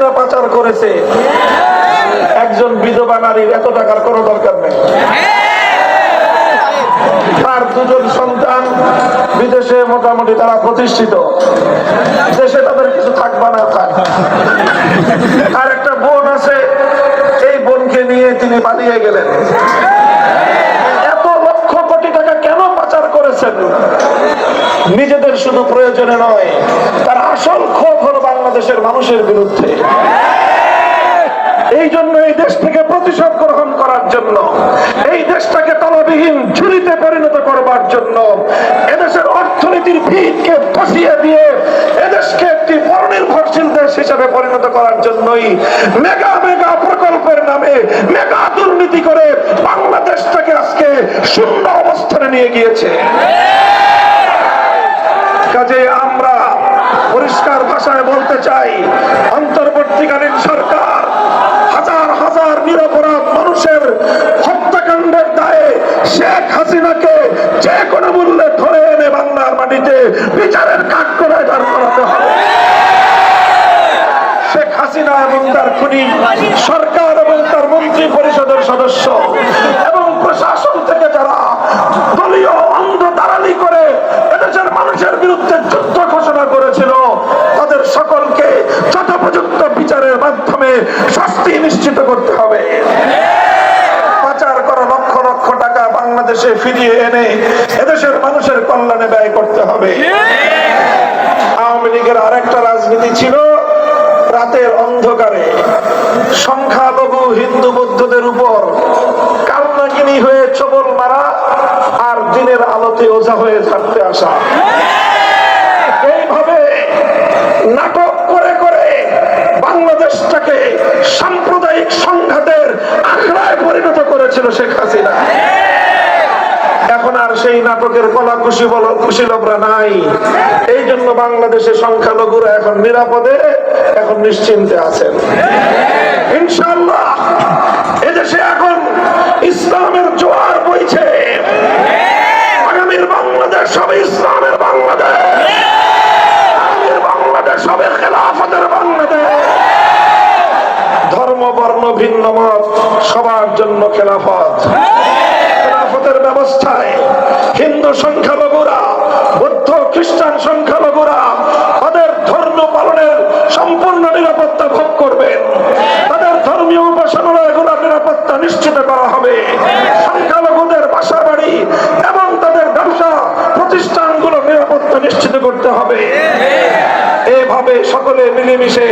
হাসিনা পাচার করেছে? একজন বিধবা নারীর এত টাকার কোনো দরকার নেই। তার দুজন সন্তান বিদেশে মোটামুটি তারা প্রতিষ্ঠিত। দেশে তাদের কিছু থাকবা না আর একটা বোন আছে, এই বোনকে নিয়ে তিনি পালিয়ে গেলেন। এত লক্ষ কোটি টাকা কেন পাচার করেছেন? নিজেদের শুধু প্রয়োজনে নয়, তার আসল ক্ষোভ হলো বাংলাদেশের মানুষের বিরুদ্ধে। এই জন্য এই দেশ থেকে প্রতিশোধ গ্রহণ করার জন্য, এই দেশটাকে তলবিহীন ঝুড়িতে পরিণত করবার জন্য, এদেশের অর্থনীতির ভিতকে ফসিয়ে দিয়ে এদেশকে একটি পরনির্ভরশীল দেশ হিসেবে পরিণত করার জন্যই মেগা মেগা প্রকল্পের নামে মেগা দুর্নীতি করে বাংলাদেশটাকে আজকে শূন্য অবস্থানে নিয়ে গিয়েছে। কাজে আমরা পরিষ্কার ভাষায় বলতে চাই, অন্তর্বর্তীকালীন সরকার হাজার হাজার নিরপরাধ মানুষের হত্যাকাণ্ডের দায়ে শেখ হাসিনাকে যে কোনো মূল্যে ধরে এনে বাংলার মাটিতে বিচারের কাঠ করে দাঁড় করাতে হবে। শেখ হাসিনা এবং তার খুনি, সরকার এবং তার মন্ত্রী পরিষদের সদস্য এবং প্রশাসন থেকে যারা দলীয় অন্ধ দালালি করে এদেশের মানুষের বিরুদ্ধে যুদ্ধ ঘোষণা করেছিল তাদের সকলকে যথোপযুক্ত বিচারের মাধ্যমে শাস্তি নিশ্চিত করতে হবে পাচার করা লক্ষ লক্ষ টাকা বাংলাদেশে ফিরিয়ে এনে এদেশের মানুষের কল্যাণে ব্যয় করতে হবে। আওয়ামী লীগের আরেকটা রাজনীতি ছিল রাতের অন্ধকারে। সংখ্যালঘু হিন্দু বৌদ্ধদের উপর কালনাগিনী হয়ে চবল মারা আর দিনের আলোতে ওঝা হয়ে থাকতে আসা এইভাবে নাটক করে করে বাংলাদেশটাকে সাম্প্রদায়িক সংঘাতের আখড়ায় পরিণত করেছিল শেখ হাসিনা এখন আর সেই নাটকের কলা খুশি বল কুশীলভরা নাই। এই জন্য বাংলাদেশের সংখ্যালঘুরা এখন নিরাপদে, এখন নিশ্চিন্তে আছেন। এদেশে এখন ইসলামের জোয়ার বইছে। আগামীর বাংলাদেশ হবে ইসলামের বাংলাদেশ। আগামীর বাংলাদেশ হবে খেলাফতের বাংলাদেশ। ধর্ম, বর্ণ, ভিন্ন মত, সবার জন্য খেলাফত খেলাফতের ব্যবস্থায় হিন্দু সংখ্যালঘুরা বৌদ্ধ খ্রিস্টান সংখ্যালঘুরা তাদের ধর্ম পালনের সম্পূর্ণ নিরাপত্তা ভোগ করবেন। তাদের ধর্মীয় উপাসনালয়গুলোর নিরাপত্তা নিশ্চিত করা হবে। সংখ্যালঘুদের বাসা বাড়ি এবং তাদের ব্যবসা প্রতিষ্ঠানগুলো নিরাপত্তা নিশ্চিত করতে হবে। এভাবে সকলে মিলেমিশে।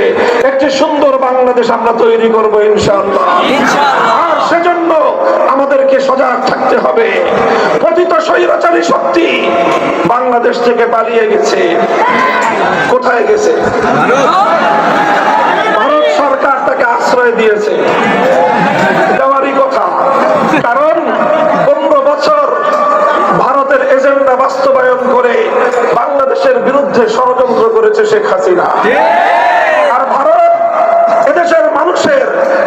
একটি সুন্দর বাংলাদেশ আমরা তৈরি করব ইনশাআল্লাহ। আর সেজন্য আমাদেরকে সজাগ থাকতে হবে। পতিত স্বৈরাচারী শক্তি বাংলাদেশ থেকে পালিয়ে গেছে। কোথায় গেছে? ভারত সরকার তাকে আশ্রয় দিয়েছে। দেওয়ারই কথা। কারণ পনেরো বছর ভারতের এজেন্ডা বাস্তবায়ন করে বিরুদ্ধে ষড়যন্ত্র করেছে শেখ হাসিনা। আর ভারত এদেশের মানুষের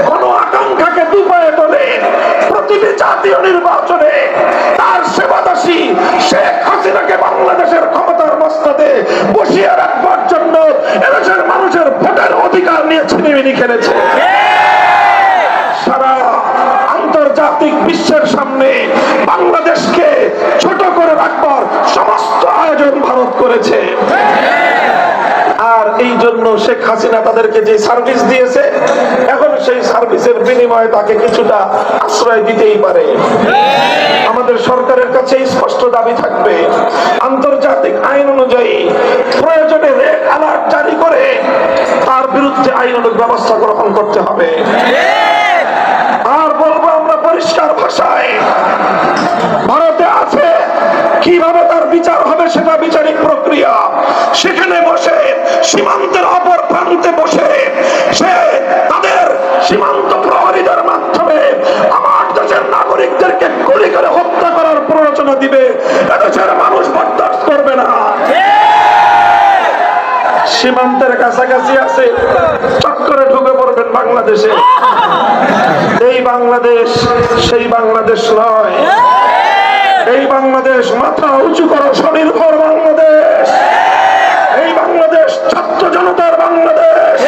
কোন আকাঙ্ক্ষাকে দুপায়ে তোলে প্রতিটি জাতীয় নির্বাচনে তার সেবাদাসী শেখ হাসিনাকে বাংলাদেশের ক্ষমতার মস্তাতে বসিয়ে রাখবার জন্য এদেশের মানুষের ভোটের অধিকার নিয়ে ছিনিমিনি খেলেছে। সারা আন্তর্জাতিক বিশ্বের সামনে বাংলাদেশকে ছোট করে রাখবার সমস্ত আয়োজন ভারত করেছে। আর এই জন্য শেখ হাসিনা তাদেরকে যে সার্ভিস দিয়েছে, এখন সেই সার্ভিসের বিনিময়ে তাকে কিছুটা আশ্রয় দিতেই পারে। আমাদের সরকারের কাছে স্পষ্ট দাবি থাকবে, আন্তর্জাতিক আইন অনুযায়ী প্রয়োজনে রেড অ্যালার্ট জারি করে তার বিরুদ্ধে আইনানুগ ব্যবস্থা গ্রহণ করতে হবে। আর বলব আমরা পরিষ্কার ভাষায়, ভারতে আছে, কীভাবে তার বিচার বিচারিক প্রক্রিয়া। সেখানে বসে সীমান্তের অপর প্রান্তে বসে সে তাদের সীমান্ত প্রহরীদের মাধ্যমে আমার দেশের নাগরিকদেরকে গুলি করে হত্যা করার প্ররোচনা দিবে। এদেশের মানুষ বরদাস্ত করবে না। সীমান্তের কাছাকাছি আছে। চক্করে ঢুকে পড়বেন বাংলাদেশে। এই বাংলাদেশ সেই বাংলাদেশ নয়। এই বাংলাদেশ মাথা উঁচু করো, স্বনির্ভর বাংলাদেশ। এই বাংলাদেশ ছাত্র জনতার বাংলাদেশ।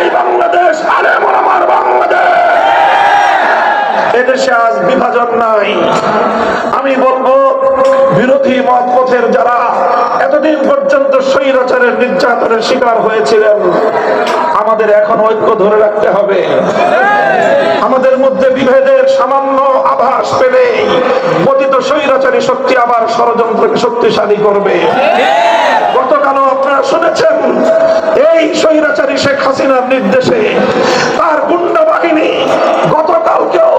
এই বাংলাদেশ আরে মরামার বাংলাদেশ। এদেশে আজ বিভাজন নাই। আমি বলব, বিরোধী মত পথের যারা এতদিন পর্যন্ত স্বৈরাচারের নির্যাতনের শিকার হয়েছিলেন, আমাদের এখন ঐক্য ধরে রাখতে হবে। আমাদের মধ্যে বিভেদের সামান্য আভাস পেলেই স্বৈরাচারী শক্তি আবার ষড়যন্ত্রকে শক্তিশালী করবে। গতকালও আপনারা শুনেছেন, এই স্বৈরাচারী শেখ হাসিনার নির্দেশে তার গুন্ডা বাহিনী গতকালকেও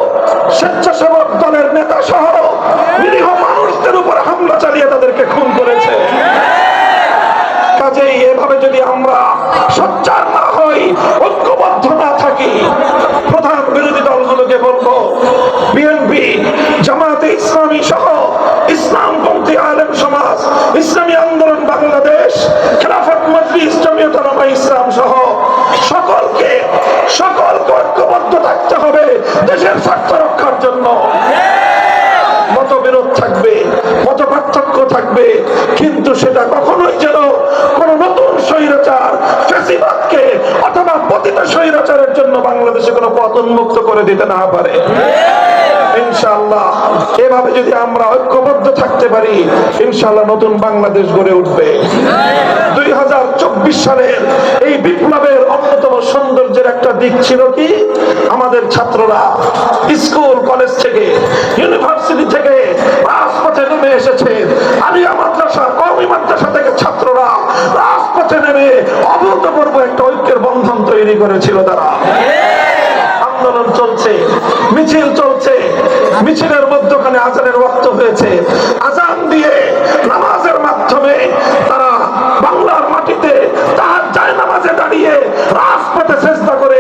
স্বেচ্ছাসেবক দলের নেতা সহ মতবিরোধ থাকবে, মত পার্থক্য থাকবে, কিন্তু সেটা কখনোই যেন কোন নতুন স্বৈরাচার ফেসিবাদকে অথবা পতিত স্বৈরাচারের জন্য বাংলাদেশে কোনো পথ উন্মুক্ত করে দিতে না পারে। ইনশাআল্লাহ। এভাবে যদি আমরা ঐক্যবদ্ধ থাকতে পারি, ইনশাআল্লাহ নতুন বাংলাদেশ গড়ে উঠবে। দুই হাজার চব্বিশ সালের এই বিপ্লবের অন্যতম সৌন্দর্যের একটা দিক ছিল কি? আমাদের ছাত্ররা স্কুল, কলেজ থেকে, ইউনিভার্সিটি থেকে রাজপথে নেমে এসেছে। আলিয়া মাদ্রাসা, কওমি মাদ্রাসা থেকে ছাত্ররা রাজপথে নেমে অভূতপূর্ব একটা ঐক্যের বন্ধন তৈরি করেছিল তারা। আন্দোলন চলছে, মিছিল চলছে মিছিলের মধ্যখানে আজানের রক্ত হয়েছে। আজান দিয়ে নামাজের মাধ্যমে তারা বাংলার মাটিতে তার যায় নামাজে দাঁড়িয়ে রাজপথে চেষ্টা করে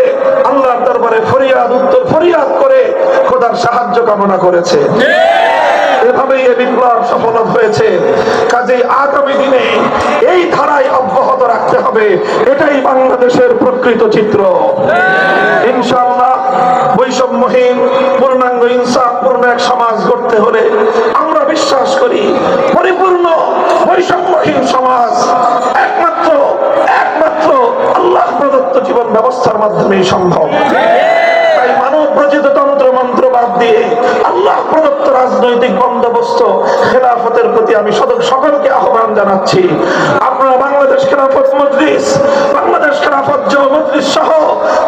আল্লাহর দরবারে ফরিয়াদ, উত্তর ফরিয়াদ করে খোদার সাহায্য কামনা করেছে। এভাবেই এই বিপ্লব সফল হয়েছে। কাজে আগামী দিনে এই ধারায় অব্যাহত রাখতে হবে। এটাই বাংলাদেশের প্রকৃত চিত্র। ইনশাআল্লাহ বৈষম্যহীন, পূর্ণাঙ্গ ইনসাফপূর্ণ এক সমাজ গড়তে হলে আমরা বিশ্বাস করি, পরিপূর্ণ বৈষম্যহীন সমাজ, একমাত্র একমাত্র আল্লাহ প্রদত্ত জীবন ব্যবস্থার মাধ্যমেই সম্ভব। সকলকে আহ্বান জানাচ্ছি। বাংলাদেশ বাংলাদেশ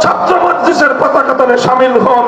ছাত্র মজলিসের পতাকা তলে সামিল হন।